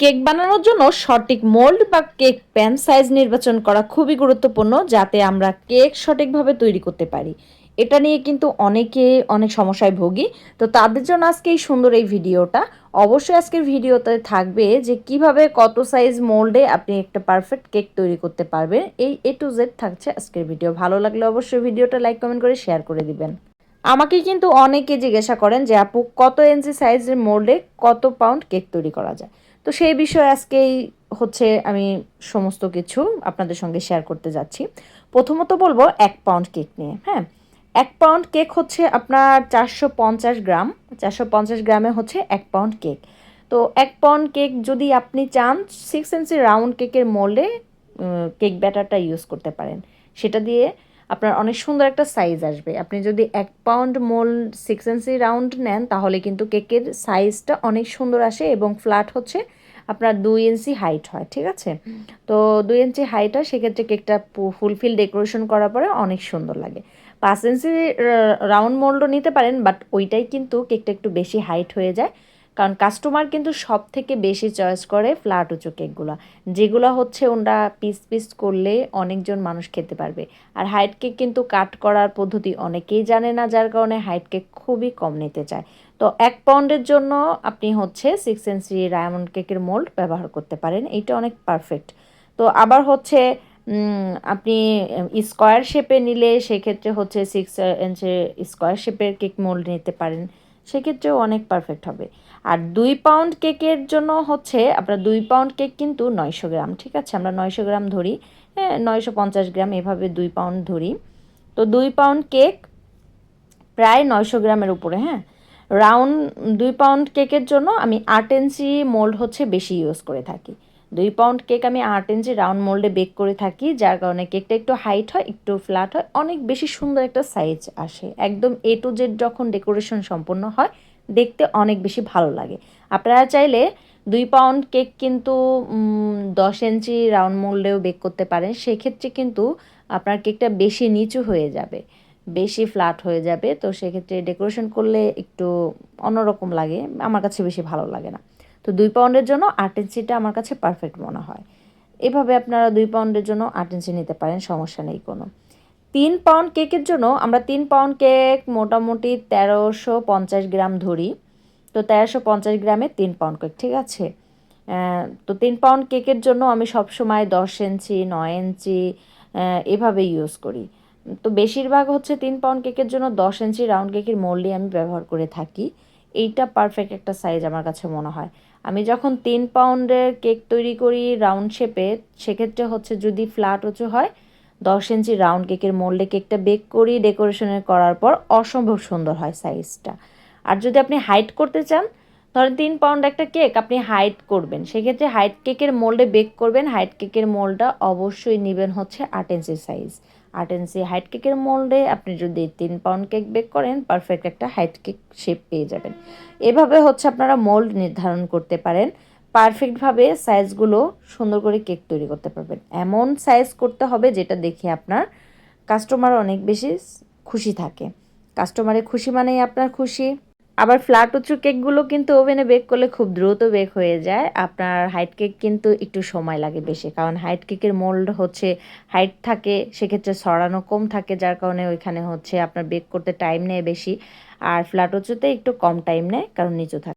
Cake বানানোর জন্য সঠিক মোল্ড বা কেক প্যান সাইজ নির্বাচন করা খুবই গুরুত্বপূর্ণ যাতে আমরা কেক সঠিকভাবে তৈরি করতে পারি। এটা নিয়ে কিন্তু অনেকে অনেক সমস্যায় ভোগী। তো তাদের জন্য আজকে এই সুন্দর এই ভিডিওটা। অবশ্যই আজকের ভিডিওতে থাকবে যে কীভাবে কত সাইজ মোল্ডে আপনি একটা পারফেক্ট কেক তৈরি করতে পারবেন। এই এ টু জেড থাকছে আজকের ভিডিও। ভালো লাগলে অবশ্যই ভিডিওটা লাইক, কমেন্ট করে শেয়ার করে দিবেন। আমাকে কিন্তু অনেকে জিজ্ঞাসা করেন যে, আপু, কত ইঞ্চি সাইজের মোল্ডে কত পাউন্ড কেক তৈরি করা যায়? তো সেই বিষয়ে আজকেই হচ্ছে আমি সমস্ত কিছু আপনাদের সঙ্গে শেয়ার করতে যাচ্ছি। প্রথমত বলব এক পাউন্ড কেক নিয়ে হ্যাঁ? এক পাউন্ড কেক হচ্ছে আপনার চারশো পঞ্চাশ গ্রাম, চারশো পঞ্চাশ গ্রামে হচ্ছে এক পাউন্ড কেক তো এক পাউন্ড কেক যদি আপনি চান সিক্স ইঞ্চি রাউন্ড কেকের মোল্ডে কেক ব্যাটারটা ইউজ করতে পারেন। সেটা দিয়ে আপনার অনেক সুন্দর একটা সাইজ আসবে। আপনি যদি এক pound mould six inch round নেন তাহলে কিন্তু কেকের সাইজটা অনেক সুন্দর আসে এবং ফ্ল্যাট হচ্ছে আপনার দুই ইঞ্চি হাইট হয় ঠিক আছে? তো দুই ইঞ্চি হাইট হয় সেক্ষেত্রে কেকটা ফুলফিল ডেকোরেশন করার পরে অনেক সুন্দর লাগে। পাঁচ ইঞ্চি রাউন্ড মোল্ডও নিতে পারেন বাট ওইটাই কিন্তু কেকটা একটু বেশি হাইট হয়ে যায়। কারণ কাস্টমার কিন্তু সব থেকে বেশি চয়েস করে ফ্ল্যাট উঁচু কেকগুলো যেগুলো হচ্ছে ওরা পিস পিস করলে অনেকজন মানুষ খেতে পারবে। আর হাইট কেক কিন্তু কাট করার পদ্ধতি অনেকেই জানে না, যার কারণে হাইট কেক খুবই কম নিতে চায়। তো এক পাউন্ডের জন্য আপনি হচ্ছে সিক্স ইঞ্চি ডায়মন্ড কেকের মোল্ড ব্যবহার করতে পারেন, এইটা অনেক পারফেক্ট তো আবার হচ্ছে আপনি স্কোয়ার শেপে নিলে সেক্ষেত্রে হচ্ছে সিক্স ইঞ্চি স্কোয়ার শেপের কেক মোল্ড নিতে পারেন, সেক্ষেত্রেও অনেক পারফেক্ট হবে। আর দুই পাউন্ড কেকের জন্য হচ্ছে আপনার দুই পাউন্ড কেক কিন্তু নয়শো গ্রাম, ঠিক আছে? আমরা নয়শো গ্রাম ধরি হ্যাঁ নয়শো পঞ্চাশ গ্রাম, এভাবে দুই পাউন্ড ধরি। তো দুই পাউন্ড কেক প্রায় নয়শো গ্রামের উপরে হ্যাঁ? রাউন্ড দুই পাউন্ড কেকের জন্য আমি আট ইঞ্চি মোল্ড হচ্ছে বেশি ইউজ করে থাকি। দুই পাউন্ড কেক আমি আট ইঞ্চি রাউন্ড মোল্ডে বেক করে থাকি, যার কারণে কেকটা একটু হাইট হয়, একটু ফ্ল্যাট হয়, অনেক বেশি সুন্দর একটা সাইজ আসে। একদম এ টু জেড যখন ডেকোরেশন সম্পন্ন হয় দেখতে অনেক বেশি ভালো লাগে। আপনারা চাইলে দুই পাউন্ড কেক কিন্তু দশ ইঞ্চি রাউন্ড মোল্ডেও বেক করতে পারেন। সেক্ষেত্রে কিন্তু আপনার কেকটা বেশি নিচু হয়ে যাবে, বেশি ফ্ল্যাট হয়ে যাবে। তো সেক্ষেত্রে ডেকোরেশন করলে একটু অন্যরকম লাগে, আমার কাছে বেশি ভালো লাগে না। তো দুই পাউন্ডের জন্য আট ইঞ্চিটা আমার কাছে পারফেক্ট মনে হয়। এভাবে আপনারা দুই পাউন্ডের জন্য আট ইঞ্চি নিতে পারেন, সমস্যা নেই কোনো। তিন পাউন্ড কেকের জন্য আমরা তিন পাউন্ড কেক মোটামুটি তেরোশো পঞ্চাশ গ্রাম ধরি। তো তেরোশো পঞ্চাশ গ্রামে তিন পাউন্ড কেক ঠিক আছে? তো তিন পাউন্ড কেকের জন্য আমি সবসময় দশ ইঞ্চি, নয় ইঞ্চি এভাবে ইউজ করি। তো বেশিরভাগ হচ্ছে তিন পাউন্ড কেকের জন্য দশ ইঞ্চি রাউন্ড কেকের মোল্ডই আমি ব্যবহার করে থাকি। এইটা পারফেক্ট একটা সাইজ আমার কাছে মনে হয়। আমি যখন তিন পাউন্ডের কেক তৈরি করি রাউন্ড শেপে সেক্ষেত্রে হচ্ছে যদি ফ্ল্যাট উঁচু হয় দশ ইঞ্চি রাউন্ড কেকের মোল্ডে কেকটা বেক করি ডেকোরেশনের করার পর অসম্ভব সুন্দর হয় সাইজটা। আর যদি আপনি হাইট করতে চান, ধরেন তিন পাউন্ড একটা কেক, আপনি হাইট করবেন। সেক্ষেত্রে হাইট কেকের মোল্ডে বেক করবেন। হাইট কেকের মোল্ডটা অবশ্যই নেবেন হচ্ছে আট ইঞ্চি সাইজ। আট ইঞ্চি হাইট কেকের মোল্ডে আপনি যদি তিন পাউন্ড কেক বেক করেন, পারফেক্ট একটা হাইট কেক শেপ পেয়ে যাবেন। এভাবে হচ্ছে আপনারা মোল্ড নির্ধারণ করতে পারেন। পারফেক্টভাবে সাইজগুলো সুন্দর করে কেক তৈরি করতে পারবেন। এমন সাইজ করতে হবে যেটা দেখে আপনার কাস্টমার অনেক বেশি খুশি থাকে। কাস্টমারের খুশি মানেই আপনার খুশি। আবার ফ্ল্যাট উঁচু কেকগুলো কিন্তু ওভেনে বেক করলে খুব দ্রুত বেক হয়ে যায়। আপনার হাইট কেক কিন্তু একটু সময় লাগে বেশি। কারণ হাইট কেকের মোল্ড হচ্ছে হাইট থাকে, সেক্ষেত্রে সরানো কম থাকে, যার কারণে ওইখানে হচ্ছে আপনার বেক করতে টাইম নেয় বেশি। আর ফ্ল্যাট উঁচুতে একটু কম টাইম নেয়, কারণ নিচু থাকে।